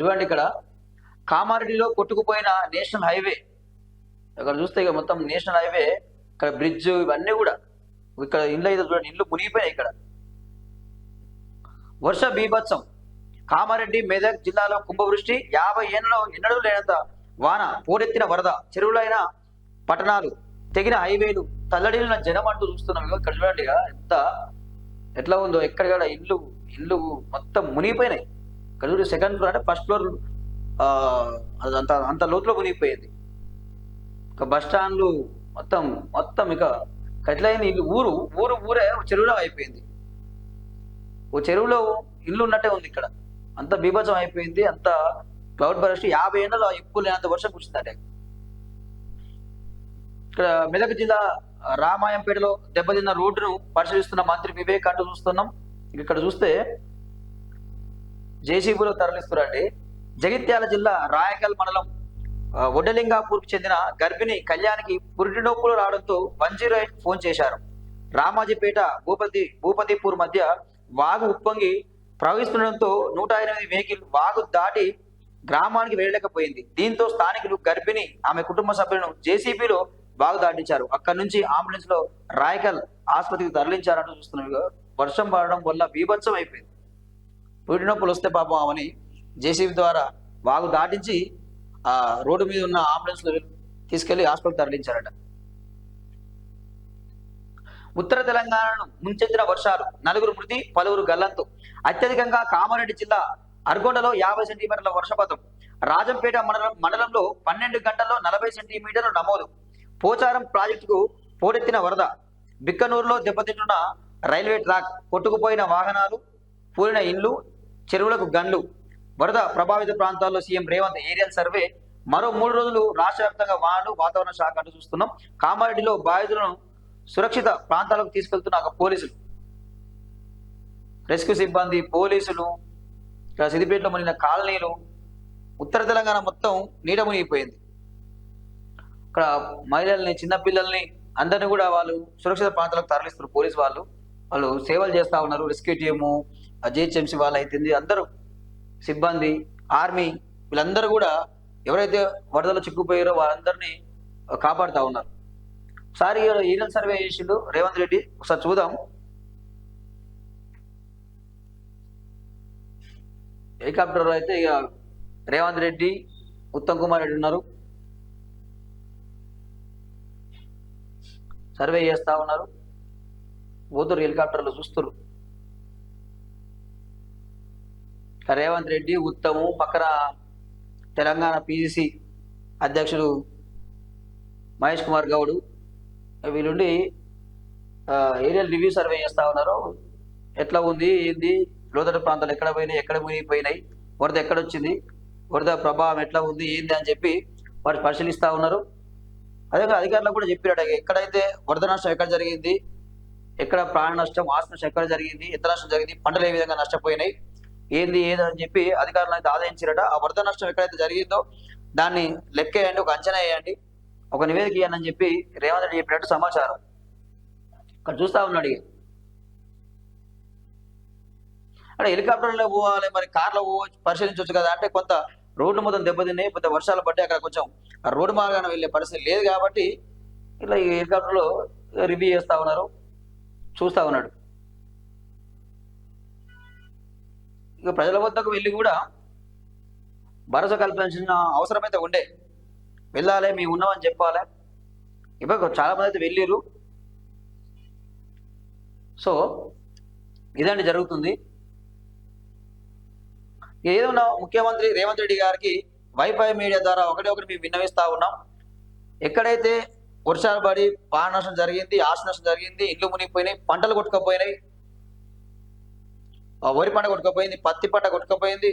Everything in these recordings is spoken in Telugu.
చూడండి ఇక్కడ. కామారెడ్డిలో కొట్టుకుపోయిన నేషనల్ హైవే. ఇక్కడ చూస్తే ఇక మొత్తం నేషనల్ హైవే ఇక్కడ బ్రిడ్జ్ ఇవన్నీ కూడా. ఇక్కడ ఇల్లు అయితే చూడండి ఇల్లు మునిగిపోయాయి ఇక్కడ. వర్ష బీభత్సం. కామారెడ్డి మెదక్ జిల్లాలో కుంభవృష్టి యాభై ఏళ్ళలో ఎన్నడూ లేనంత వాన పోడెత్తిన వరద చెరువులైన పట్టణాలు తెగిన హైవేలు తల్లడిల్లిన జనం అంటూ చూస్తున్నాం. ఇక్కడ చూడండి ఇక ఎంత ఎట్లా ఉందో ఎక్కడ ఇల్లు ఇల్లు మొత్తం మునిగిపోయినాయి. ఇక్కడ సెకండ్ ఫ్లోర్ అంటే ఫస్ట్ ఫ్లోర్ అంత అంత లోతులో మునిగిపోయింది. ఇక బస్ స్టాండ్లు మొత్తం మొత్తం ఇక ఎట్లయింది ఇల్లు ఊరు ఊరు ఊరే చెరువులో అయిపోయింది. ఓ చెరువులో ఇల్లు ఉన్నట్టే ఉంది ఇక్కడ. అంత బీభత్సం అయిపోయింది అంత క్లౌడ్ బరస్ట్ యాభై ఏళ్ళలో ఎక్కువ లేనంత వర్షం కురిసిందట. ఇక్కడ మెదక్ జిల్లా రామాయంపేటలో దెబ్బతిన్న రోడ్డును పరిశీలిస్తున్న మంత్రి వివేక్ అంటూ చూస్తున్నాం. ఇక్కడ చూస్తే జేసీబీలో తరలిస్తున్నారండి జగిత్యాల జిల్లా రాయకల్ మండలం ఆ, చెందిన గర్భిణి కళ్యాణికి పురిటి నొప్పులు రావడంతో వన్ జీరో ఎయిట్ ఫోన్ చేశారు. రామాజీపేట భూపతి భూపతిపూర్ మధ్య వాగు ఉప్పొంగి ప్రవహిస్తుండడంతో నూట ఎనిమిది వెహికల్ వాగు దాటి గ్రామానికి వెళ్ళలేకపోయింది. దీంతో స్థానికులు గర్భిణి ఆమె కుటుంబ సభ్యులను జేసీబీలో బాగు దాటించారు. అక్కడి నుంచి అంబులెన్స్లో రాయకల్ ఆసుపత్రికి తరలించారంటూ చూస్తున్నారు వర్షం పడడం వల్ల బీభత్సం అయిపోయింది పురిటి నొప్పులు వస్తే పాపం ఆమెని జేసీబీ ద్వారా వాగు దాటించి ఆ రోడ్డు మీద ఉన్న అంబులెన్స్లో తీసుకెళ్ళి హాస్పిటల్ తరలించారట. ఉత్తర తెలంగాణను ముంచెత్తిన వర్షాలు నలుగురు మృతి పలువురు గల్లంతు. అత్యధికంగా కామారెడ్డి జిల్లా అర్గొండలో యాభై సెంటీమీటర్ల వర్షపాతం. రాజంపేట మండలం మండలంలో పన్నెండు గంటల్లో నలభై సెంటీమీటర్లు నమోదు. పోచారం ప్రాజెక్టుకు పోటెత్తిన వరద. బిక్కనూరులో దెబ్బతింటున్న రైల్వే ట్రాక్ కొట్టుకుపోయిన వాహనాలు కూలిన ఇండ్లు చెరువులకు గన్లు వరద ప్రభావిత ప్రాంతాల్లో సీఎం రేవంత్ ఏరియల్ సర్వే. మరో మూడు రోజులు రాష్ట్ర వ్యాప్తంగా వానలు వాతావరణ శాఖ అంటూ చూస్తున్నాం. కామారెడ్డిలో బాధితులను సురక్షిత ప్రాంతాలకు తీసుకెళ్తున్న ఒక పోలీసులు. రెస్క్యూ సిబ్బంది పోలీసులు ఇక్కడ సిద్దిపేటలో మునిగిన కాలనీలు. ఉత్తర తెలంగాణ మొత్తం నీట మునిగిపోయింది. ఇక్కడ మహిళల్ని చిన్నపిల్లల్ని అందరిని కూడా వాళ్ళు సురక్షిత ప్రాంతాలకు తరలిస్తున్నారు పోలీసు వాళ్ళు. వాళ్ళు సేవలు చేస్తూ ఉన్నారు రెస్క్యూ టీము జిహెచ్ఎంసీ వాళ్ళు అయితుంది అందరూ సిబ్బంది ఆర్మీ వీళ్ళందరూ కూడా ఎవరైతే వరదలో చిక్కుపోయారో వాళ్ళందరినీ కాపాడుతా ఉన్నారు. ఒకసారి ఈనల్ సర్వే చేసిండు. రేవంత్ రెడ్డి ఒకసారి చూద్దాం. హెలికాప్టర్ అయితే ఇక రేవంత్ రెడ్డి ఉత్తమ్ కుమార్ రెడ్డి ఉన్నారు. సర్వే చేస్తా ఉన్నారు. పోతురు హెలికాప్టర్లు చూస్తున్నారు రేవంత్ రెడ్డి ఉత్తము పక్కన తెలంగాణ పీసీసీ అధ్యక్షుడు మహేష్ కుమార్ గౌడ్. వీళ్ళుండి ఏరియల్ రివ్యూ సర్వే చేస్తా ఉన్నారు. ఎట్లా ఉంది ఏంది లోతట్టు ప్రాంతాలు ఎక్కడ పోయినాయి ఎక్కడ మునిగిపోయినాయి వరద ఎక్కడ వచ్చింది వరద ప్రభావం ఎట్లా ఉంది ఏంది అని చెప్పి వారు పరిశీలిస్తూ ఉన్నారు. అదే అధికారులకు కూడా చెప్పినట్టు ఎక్కడైతే వరద నష్టం ఎక్కడ జరిగింది ఎక్కడ ప్రాణ నష్టం ఆస్తి నష్టం ఎక్కడ జరిగింది ఎంత నష్టం జరిగింది పంటలు ఏ విధంగా నష్టపోయినాయి ఏంది ఏదని అని చెప్పి అధికారులు అయితే ఆదాయించారట ఆ వరద నష్టం ఎక్కడైతే జరిగిందో దాన్ని లెక్క వేయండి ఒక అంచనా వేయండి ఒక నివేదిక ఇవ్వండి అని చెప్పి రేవంత్ రెడ్డి చెప్పినట్టు సమాచారం. ఇక్కడ చూస్తా ఉన్నాడు అంటే హెలికాప్టర్లో పోవాలి మరి కార్లో పోవచ్చు పరిశీలించవచ్చు కదా అంటే కొంత రోడ్డు మొత్తం దెబ్బతిన్నాయి కొంత వర్షాలు పట్టి అక్కడ కొంచెం ఆ రోడ్డు మార్గాన వెళ్ళే పరిస్థితి లేదు కాబట్టి ఇట్లా ఈ హెలికాప్టర్లో రివ్యూ చేస్తా ఉన్నారు చూస్తా ఉన్నాడు. ఇక ప్రజల వద్దకు వెళ్ళి కూడా భరోసా కల్పించిన అవసరం అయితే ఉండే. వెళ్ళాలి మేము ఉన్నామని చెప్పాలి. ఇప్పుడు చాలా మంది అయితే వెళ్ళిర్రు. సో ఇదండి జరుగుతుంది. ఏదైనా ముఖ్యమంత్రి రేవంత్ రెడ్డి గారికి వైఫై మీడియా ద్వారా ఒకటి ఒకటి మేము విన్నవిస్తా ఉన్నాం. ఎక్కడైతే వర్షాలు పడి పాన నష్టం జరిగింది ఆశ నష్టం జరిగింది ఇల్లు మునిగిపోయినాయి పంటలు కొట్టుకపోయినాయి వరి పంట కొట్టుకపోయింది పత్తి పంట కొట్టుకపోయింది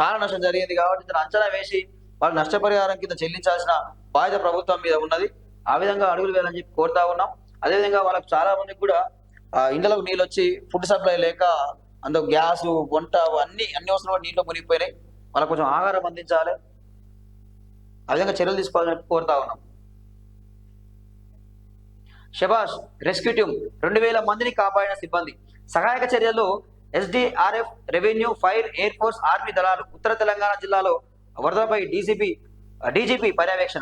చాలా నష్టం జరిగింది కాబట్టి దాన్ని అంచనా వేసి వాళ్ళు నష్టపరిహారం కింద చెల్లించాల్సిన బాధ్యత ప్రభుత్వం మీద ఉన్నది. ఆ విధంగా అడుగులు వేయాలని చెప్పి కోరుతా ఉన్నాం. అదేవిధంగా వాళ్ళకి చాలా మందికి కూడా ఆ, ఇండ్లకు నీళ్ళు వచ్చి ఫుడ్ సప్లై లేక అందులో గ్యాస్ వంట అన్ని అన్ని వస్తువులు కూడా నీళ్ళు మునిగిపోయినాయి. వాళ్ళకి కొంచెం ఆహారం అందించాలి. ఆ విధంగా చర్యలు తీసుకోవాలని కోరుతా ఉన్నాం. షబాష్ రెస్క్యూ టీమ్ రెండు వేల మందిని కాపాడిన సిబ్బంది. సహాయక చర్యల్లో SDRF revenue fire air force army దళాలు ఉత్తర తెలంగాణ జిల్లాలో వరదలపై డీసీపీ డీజీపీ పర్యవేక్షణ.